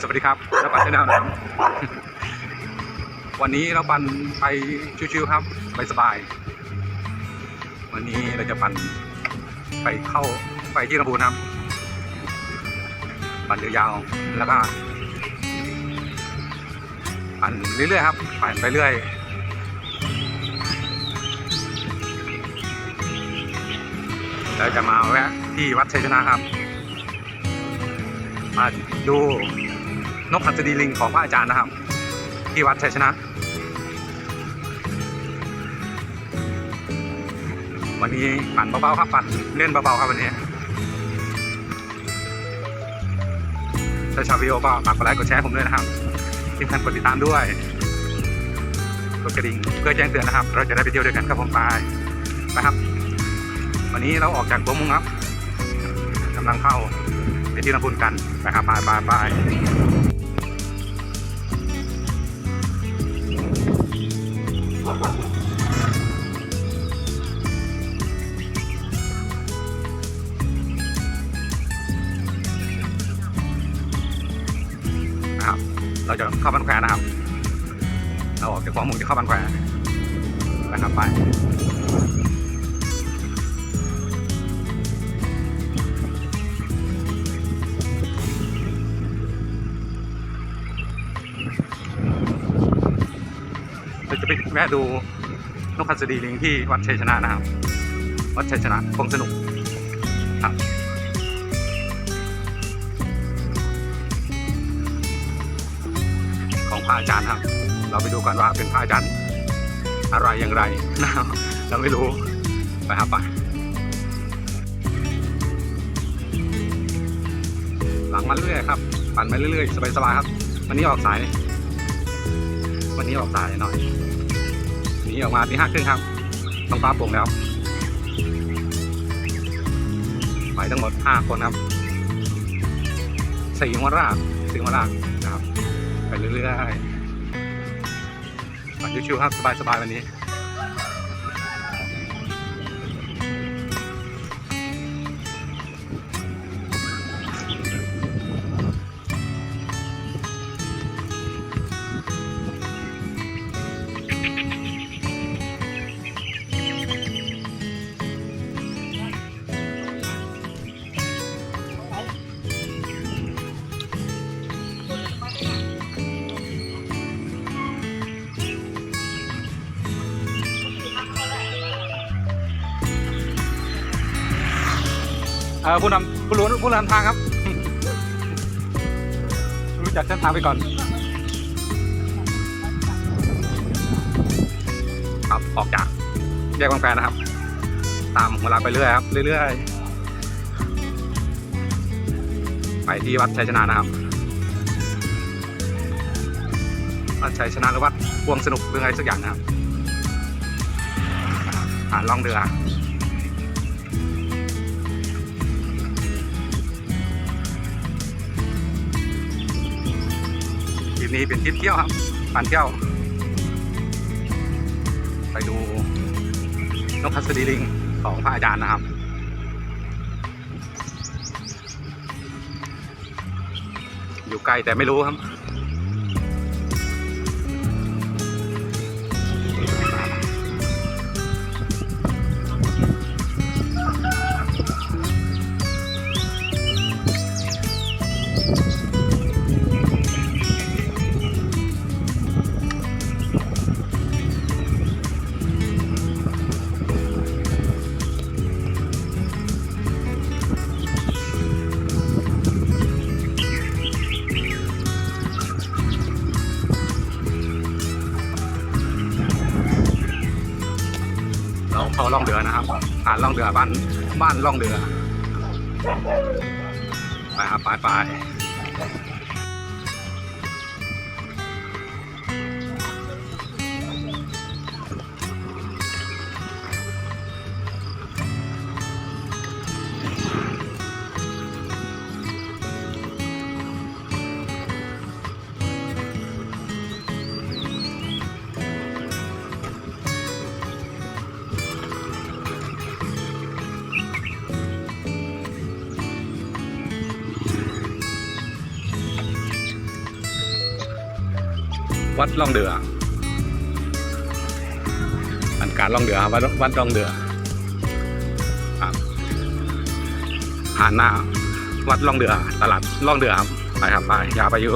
สวัสดีครับแล้วปันชแนลนะครับวันนี้เราปั่นไปชิวๆครับไปสบาย วันนี้เราจะปั่นไปเข้าไปที่ลำพูนครับ ปั่นยาวๆแล้วก็ปั่นเรื่อยๆครับปั่นไปเรื่อยเราจะมาแวะที่วัดชัยชนะครับ มาดูนกหัสดีลิงของพระอาจารย์นะครับ ที่วัดชัยชนะ วันนี้ปั่นเบาๆครับปั่นเล่นเบาๆครับวันนี้ถ้าชอบวิดีโอก็ฝากกดไลค์กดแชร์ผมด้วยนะครับที่สำคัญกดติดตามด้วยกดกระดิ่งเพื่อแจ้งเตือนนะครับ เราจะได้ไปเที่ยวด้วยกันครับผมไปไปครับ วันนี้เราออกจากตัวมุงครับกำลังเข้า ไปที่ลำพูนกันไปครับไปไปไป นกหัสดีลิงที่วัดชัยชนะนะครับ วัดชัยชนะคงสนุกครับของพระอาจารย์ครับ เราไปดูก่อนว่าเป็นพระอาจารย์อะไรอย่างไรนะครับเราไม่รู้ไปครับไปหลังมาเรื่อยครับปั่นไปเรื่อยๆ สบายๆครับ วันนี้ออกสาย วันนี้ออกสายหน่อย นีออกมาตีห้าครึ่งครับต้องฟ้าโปร่งแล้วไปทั้งหมดห้าคนครับสี่หัวรากสี่หัวรากนะครับ ไปเรื่อยๆไปชิวๆครับสบายๆวันนี้ อผู้นำผู้รู้ผู้นำทางครับ รู้จักเส้นทางไปก่อน ครับออกจากแยกบางแฟนะครับ ตามเวลาไปเรื่อยครับเรื่อยๆไปที่วัดชัยชนะนะครับวัดชัยชนะหรือวัดพวงสนุกหรืออะไรสักอย่างนะครับผ่านล่องเรือ นี้เป็นทริปเที่ยวครับปั่นเที่ยว ไปดูนกพัสดีลิงของพระอาจารย์นะครับอยู่ไกลแต่ไม่รู้ครับ ล่องเรือนะครับผ่านล่องเรือบ้านบ้านล่องเรือไปครับไปไป วัดล่องเดืออันการล่องเดือครับวัดวัดล่องเดือครับหาดหน้าวัดล่องเดือตลาดล่องเดือครับไปครับไปยาวไปอยู่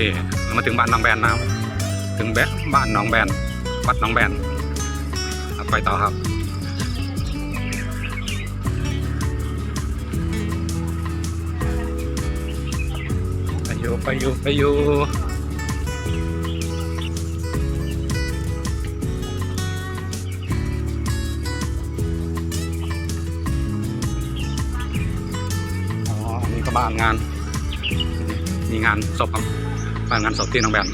เคเรามาถึงบ้านหนองแบนนะครับ ถึงแบะบ้านหนองแบนวัดหนองแบนไปต่อครับไปอยู่ไปอยู่ไปอยู่อ๋อนี่ก็บ้านงาน มีงานศพครับ บ้านงานศพที่น้องแบม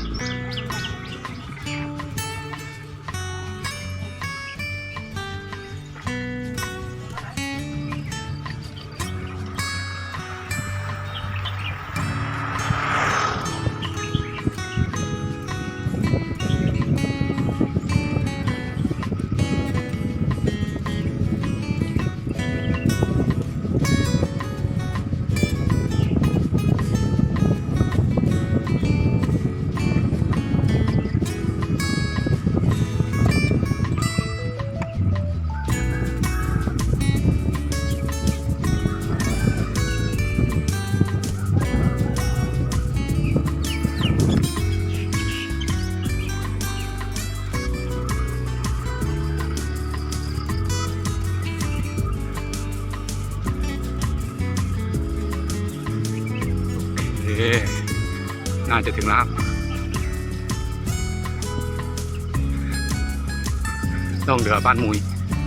น่าจะถึงแล้วครับต้องเดือบ้านมุย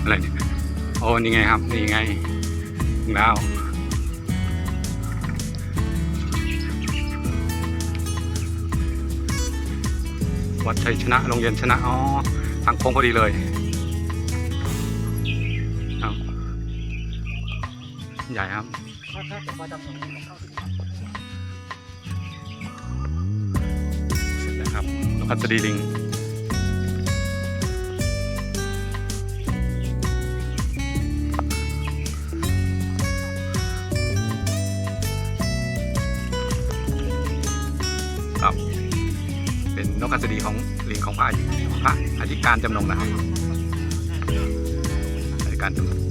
อะไรเนี่ยโอ้นี่ไงครับ นี่ไงถึงแล้ววัดชัยชนะโรงเรียนชนะ อ๋อ ทางโค้งพอดีเลย สดีลิง ครับ เป็นนกหัสดีของลิงของพระพระอธิการจำนงนะครับอธิการจำนง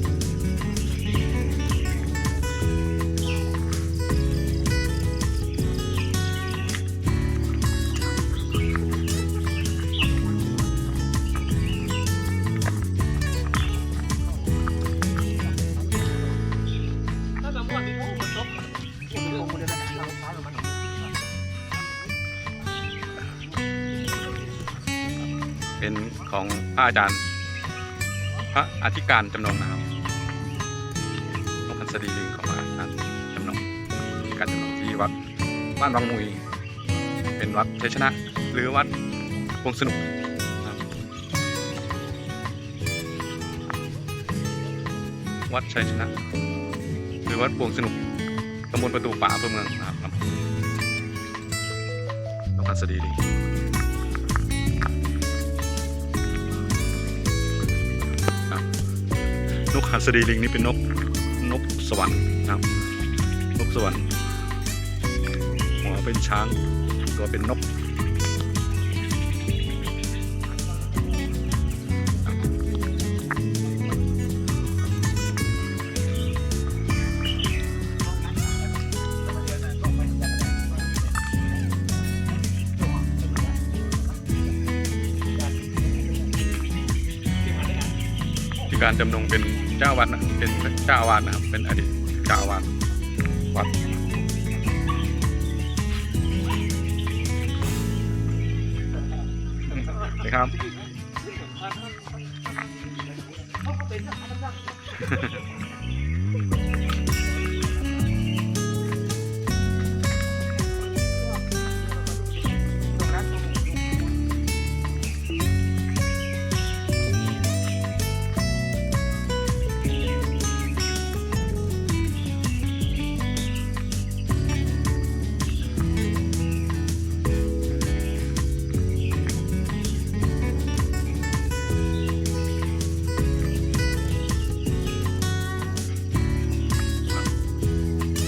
ของพระอาจารย์ พระอธิการจำนงนะครับนกหัสดีลิงของพระอาจารย์จำนงอธิการจำนงที่วัดบ้านวังมุย เป็นวัดชัยชนะ หรือวัดวงสนุกวัดชัยชนะ หรือวัดปวงสนุกตำบลประตูป่าอำเภอเมืองนะครับนกหัสดีลิง นกหัสดีลิงนี่เป็นนกนกสวรรค์นะครับ นกสวรรค์หัวเป็นช้างตัวเป็นนกีการดำรงเป็นเจ้าวัดนะเป็นเจ้าวาดนะครับ เป็นอดีตเจ้าวาดวัดนะครับ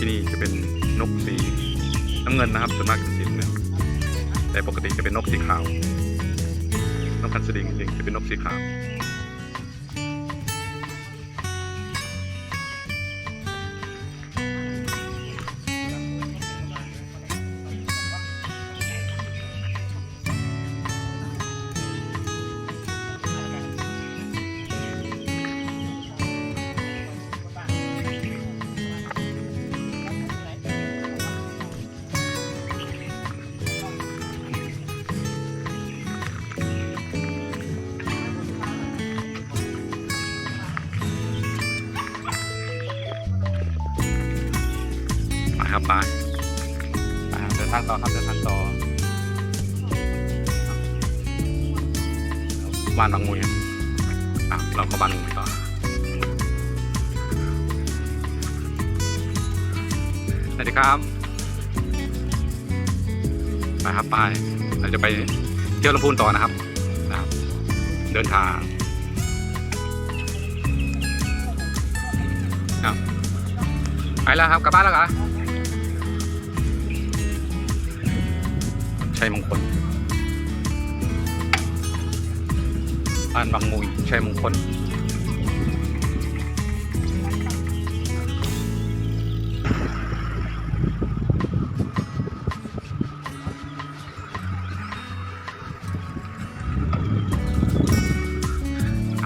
นี่จะเป็นนกสีน้ำเงินนะครับส่วนมากเป็นสีน้ำเงินแต่ปกติจะเป็นนกสีขาว นกคันสดิงลิงจะเป็นนกสีขาว ทางต่อครับเดินทางต่อบ้านบางมุยครับอะเราก็บ้านบางมุยต่อสวัสดีครับไปครับไปเราจะไปเที่ยวลำพูนต่อนะครับนะครับ เดินทางครับไปแล้วครับกลับบ้านแล้วเหรอ ชัยมงคลบ้านบางมุยชัยมงคล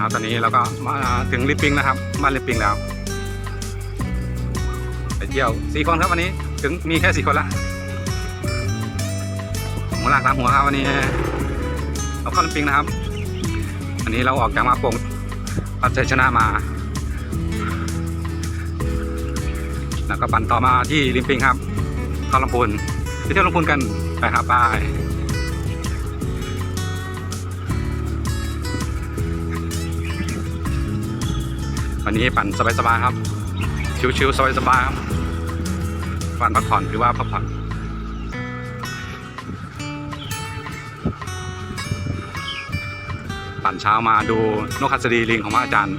าตอนนี้เราก็มาถึงลิปปิงนะครับบ้านลิปปิงแล้วไปเที่ยวสี่คนครับวันนี้ถึงมีแค่สี่คนละ หัวลากตามหัวครับวันนี้เราเข้าลำปิงนะครับ อันนี้เราออกจากมาโป่งปัดชัยชนะมา แล้วก็ปั่นต่อมาที่ริมปิงครับเข้าลำพูนไปเที่ยวลำพูนกันไปครับไปวันนี้ปั่นสบายๆครับ ชิวๆสบายๆครับวันพักผ่อนหรือว่าพักผ่อน ปั่นเช้ามาดูนกคัสดีลิงของพระอาจารย์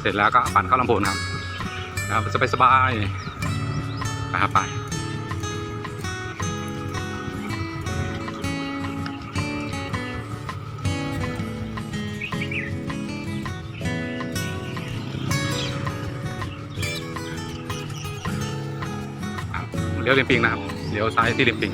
เสร็จแล้วก็ปั่นเข้าลำโพงครับนะครับสบายๆไปครับไปเลี้ยวริมปิงนะครับเลี้ยวซ้ายที่ริมปิง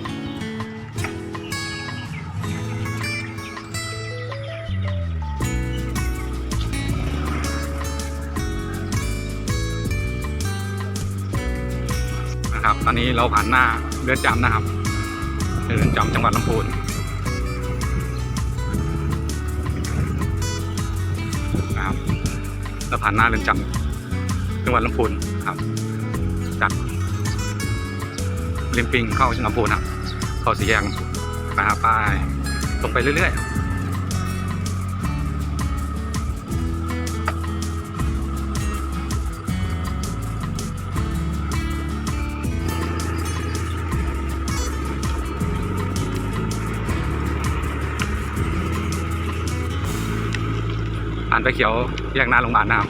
อนนี้เราผ่านหน้าเรือนจำนะครับเรือนจำจังหวัดลำพูนนะครับเราผ่านหน้าเรือนจำจังหวัดลำพูนครับจากริมปิงเข้าลำพูนครับเข้าสี่แยกนะครับไปตรงไปเรื่อยๆ อ่านไปเขียวแยกหน้าโรงพยาบาลนะครับ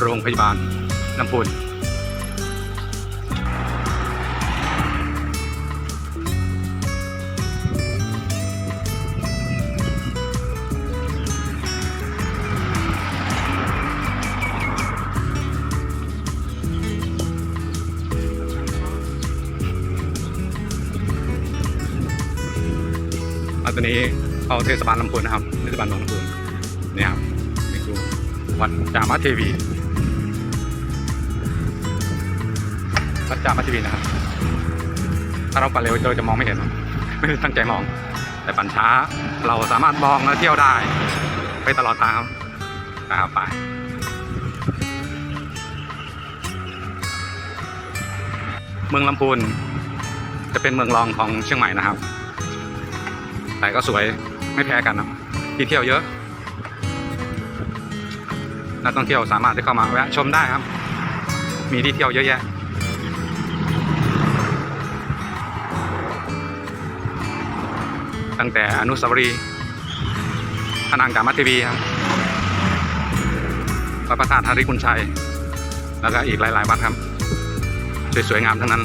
โรงพยาบาลลำพูน ตอนนี้เข้าเทศบาลลำพูนนะครับเทศบาลเมืองลำพูนเนี่ยครับนี่คือวัดจามาเทวีจามาทีวีนะครับ ถ้าเราปั่นเร็วเราจะมองไม่เห็น ไม่ได้ตั้งใจมอง แต่ปั่นช้าเราสามารถมองและเที่ยวได้ ไปตลอดทางครับนะครับไปเมืองลำพูนจะเป็นเมืองรองของเชียงใหม่นะครับ แต่ก็สวยไม่แพ้กันนะที่เที่ยวเยอะนักท่องเที่ยวสามารถที่เข้ามาแวะชมได้ครับ มีที่เที่ยวเยอะแยะตั้งแต่อนุสาวรีย์พนางจามาทีวีครับพระประธานธาริคุณชัย แล้วก็อีกหลาย ๆ วัดครับ สวยๆงามทั้งนั้น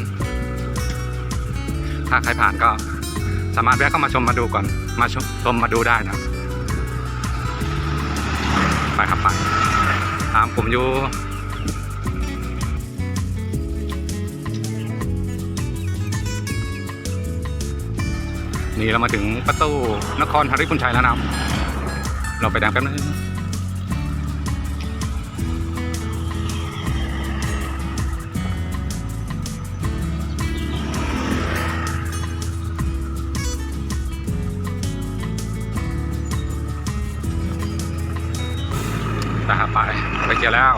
ถ้าใครผ่านก็ สามารถแวะเข้ามาชมมาดูก่อน มาชมชมมาดูได้นะไปครับไปตามผมอยู่นี่เรามาถึงประตูนครหริพุนชัยแล้วนะครับเราไปแดงแป๊บนึง ตามไปไปเจอแล้ว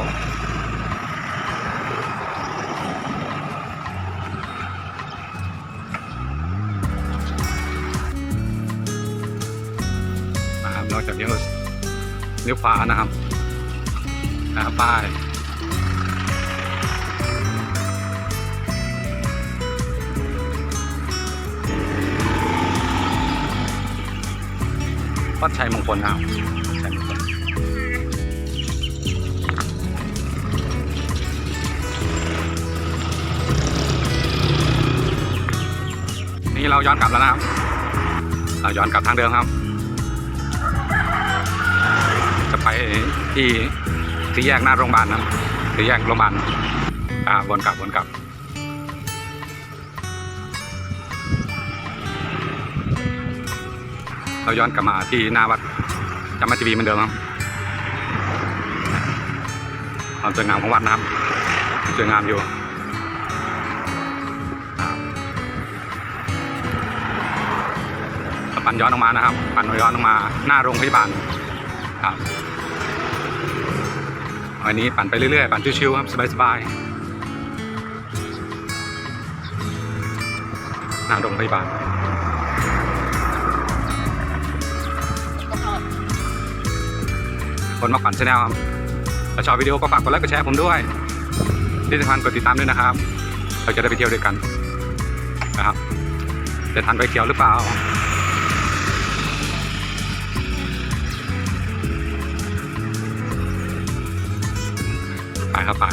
นะครับนอกจากเลี้ยวเลี้ยวขวานะครับอ่าป้ายวัดชัยมงคลนะครับ นี่เราย้อนกลับแล้วนะครับ เราย้อนกลับทางเดิมครับ จะไปที่สี่แยกหน้าโรงพยาบาลนะสี่แยกโรงพยาบาลอ่าวนกลับวนกลับเราย้อนกลับมาที่หน้าวัดจำมาทีวีเหมือนเดิมครับความสวยงามของวัดนะครับสวยงามอยู่ นย้อนออกมานะครับปั่นย้อนออกมาหน้าโรงพยาบาลครับวันนี้ปั่นไปเรื่อยๆปั่นชิวๆครับสบายๆหน้าโรงพยาบาลคนมาปั่นชาแนลครับถ้าชอบวิดีโอก็ฝากกดไลค์กดแชร์ผมด้วยที่สำคัญกดติดตามด้วยนะครับ เราจะได้ไปเที่ยวด้วยกันนะครับจะทันไปเที่ยวหรือเปล่า ไปครับไป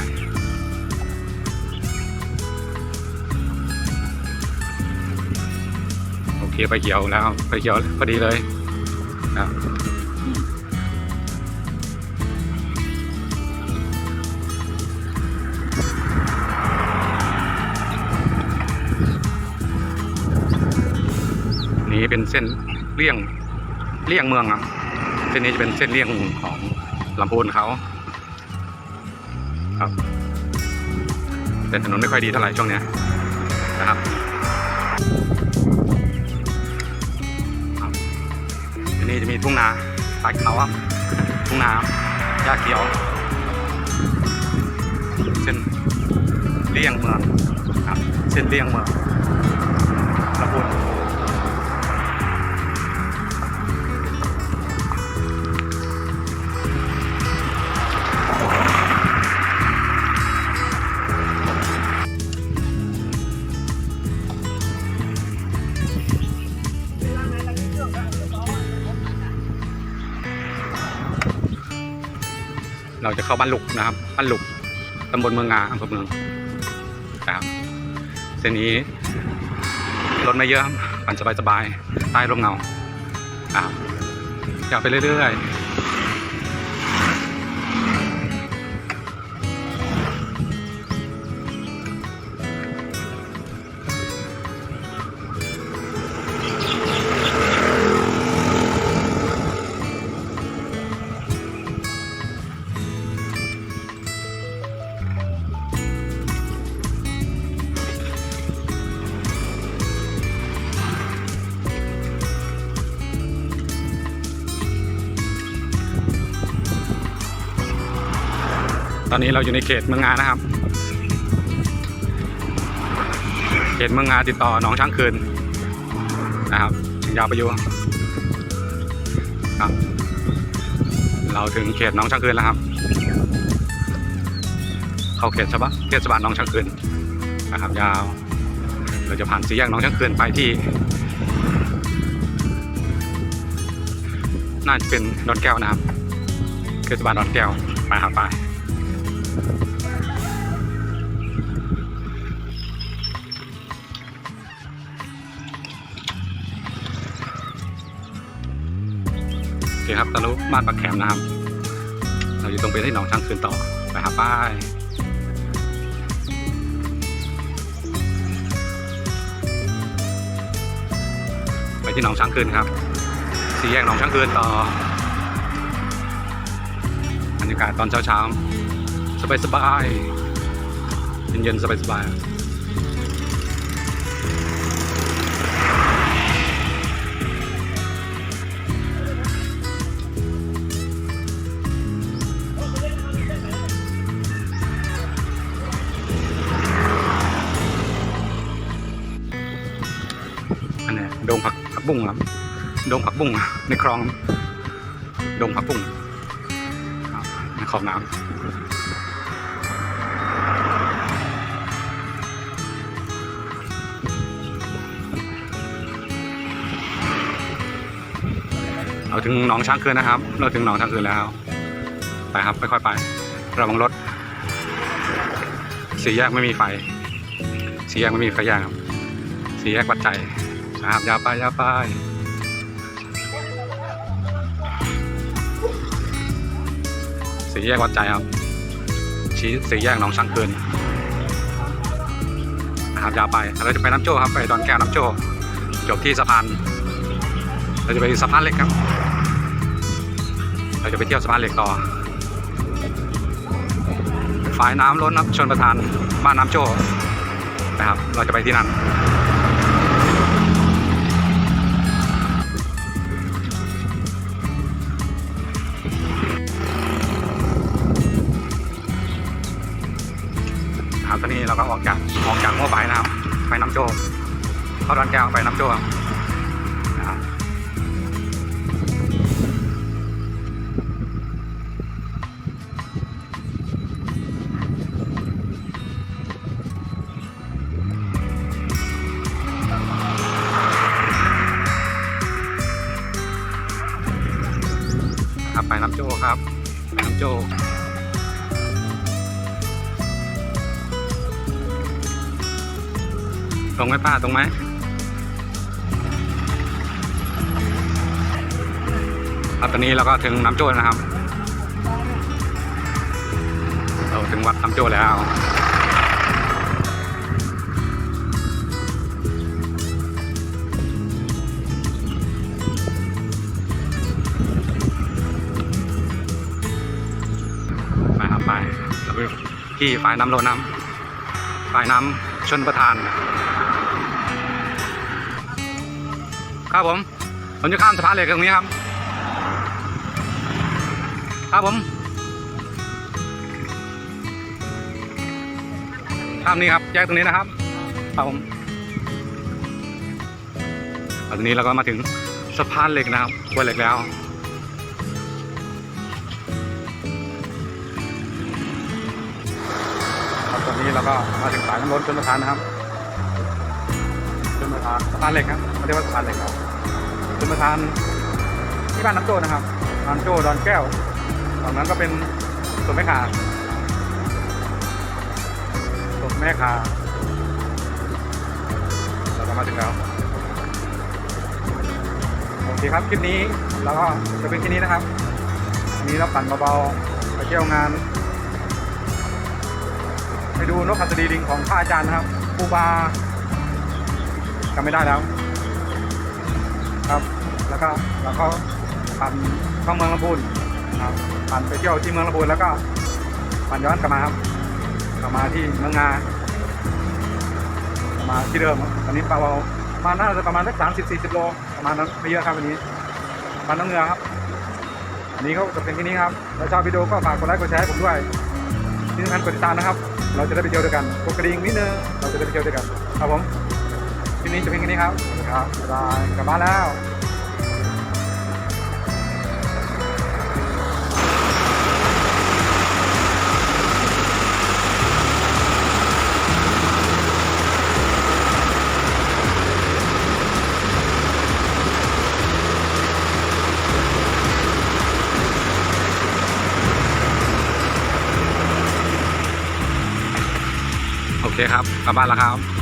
โอเคไปเขียวแล้วไปเขียวพอดีเลยครับนี่เป็นเส้นเลี่ยงเลี่ยงเมืองครับเส้นนี้จะเป็นเส้นเลี่ยงของลำพูนเขา แต่ถนนไม่ค่อยดีเท่าไหร่ช่วงเนี้ยนะครับที่นี่จะมีทุ่งนาปลายเขาทุ่งนาหญ้าเขียวเส้นเลี่ยงเมืองครับเส้นเลี่ยงเมือง จะเข้าบ้านหลุกนะครับ บ้านหลุกตำบลเมืองงาอำเภอเมืองครับเส้นนี้รถไม่เยอะปั่นสบายๆใต้ร่มเงาครับอยากไปเรื่อย ตอนนี้เราอยู่ในเขตเมืองงานะครับ เขตเมืองงาติดต่อหนองช้างคืนนะครับยาวไปอยู่ครับ เราถึงเขตหนองช้างคืนแล้วครับ เข้าเขตใช่ปะเทศบาลหนองช้างคืนนะครับยาว เราจะผ่านสี่แยกหนองช้างคืนไปที่ น่าจะเป็นดอนแก้วนะครับ เทศบาลดอนแก้วไปครับไป โอเคครับตอนนี้บ้านปากแคมนะครับ เราอยู่ตรงไปที่หนองช้างคืนต่อ ไปครับไปไปที่หนองช้างคืนครับ สี่แยกหนองช้างคืนต่อบรรยากาศตอนเช้าๆ สบายๆเย็นๆสบายๆอันนี้โดงผักผักบุ้งครับโดงผักบุ้งในคลองโดงผักบุ้งในคลองน้ำ เราถึงหนองช้างคืนนะครับ เราถึงหนองช้างคืนแล้ว ไปครับค่อยๆไประวังรถสี่แยกไม่มีไฟสี่แยกไม่มีไฟแยกครับสี่แยกวัดใจนะครับยาวไปยาวไปสี่แยกวัดใจครับชี้สี่แยกหนองช้างคืนนะครับยาวไปเราจะไปน้ำโจ้ครับไปดอนแก้วน้ำโจ้จบที่สะพานเราจะไปสะพานเล็กครับ เราจะไปเที่ยวสะพานเหล็กต่อฝายน้ำล้นครับชนประทานบ้านน้ำโจ้นะครับ เราจะไปที่นั่นครับตอนนี้เราก็ออกจากออกจากหัวไปนะครับ ไปน้ำโจ้เข้าดอนแก้วไปน้ำโจ้ครับ ครับน้ำโจตรงไหมป้าตรงไหมครับตอนนี้เราก็ถึงน้ำโจนะครับ เราถึงวัดน้ำโจแล้ว ที่ฝ่ายน้ำโลน้ำฝ่ายน้ำชนประทาน ครับผม ผมจะข้ามสะพานเหล็กตรงนี้ครับ ครับผม ข้ามนี้ครับ แยกตรงนี้นะครับ ครับผมตอนนี้เราก็มาถึงสะพานเหล็กนะครับห้วยเหล็กแล้ว นี้เราก็มาถึงสายน้ำล้นชนประทานนะครับชนประทานสะพานเหล็กครับเขาเรียกว่าสะพานเหล็กครับชนประทานที่บ้านน้ำโจ้นะครับน้ำโจ้ดอนแก้วตรงนั้นก็เป็นสวนแม่ขาสวนแม่ขาเราก็มาถึงแล้วโอเคครับคลิปนี้เราก็จะเป็นแค่นี้นะครับวันนี้เราปั่นเบาๆไปเที่ยวงาน ไปดูนกหัสดีลิงของพระอาจารย์นะครับครูบาจำไม่ได้แล้ว ครับ แล้วก็แล้วก็ปั่นเข้าเมืองลำพูนครับปั่นไปเที่ยวที่เมืองลำพูนแล้วก็ปั่นย้อนกลับมาครับกลับมาที่เมืองงากลับมาที่เดิมครับตอนนี้ปลาเรามาน่าจะประมาณสักสามสิบสี่สิบโลประมาณนั้นไม่เยอะครับวันนี้ปั่นน้ำเงือครับอันนี้ก็จะเป็นที่นี้ครับถ้าชอบวิดีโอก็ฝากกดไลค์กดแชร์ให้ผมด้วยที่สำคัญกดติดตามนะครับ เราจะได้ไปเที่ยวด้วยกันกดกระดิ่งนิดนึงเราจะได้ไปเที่ยวด้วยกันครับผมทีนี้จะเป็นแค่นี้ครับครับบ๊ายบายกลับบ้านแล้ว กลับบ้านแล้วครับ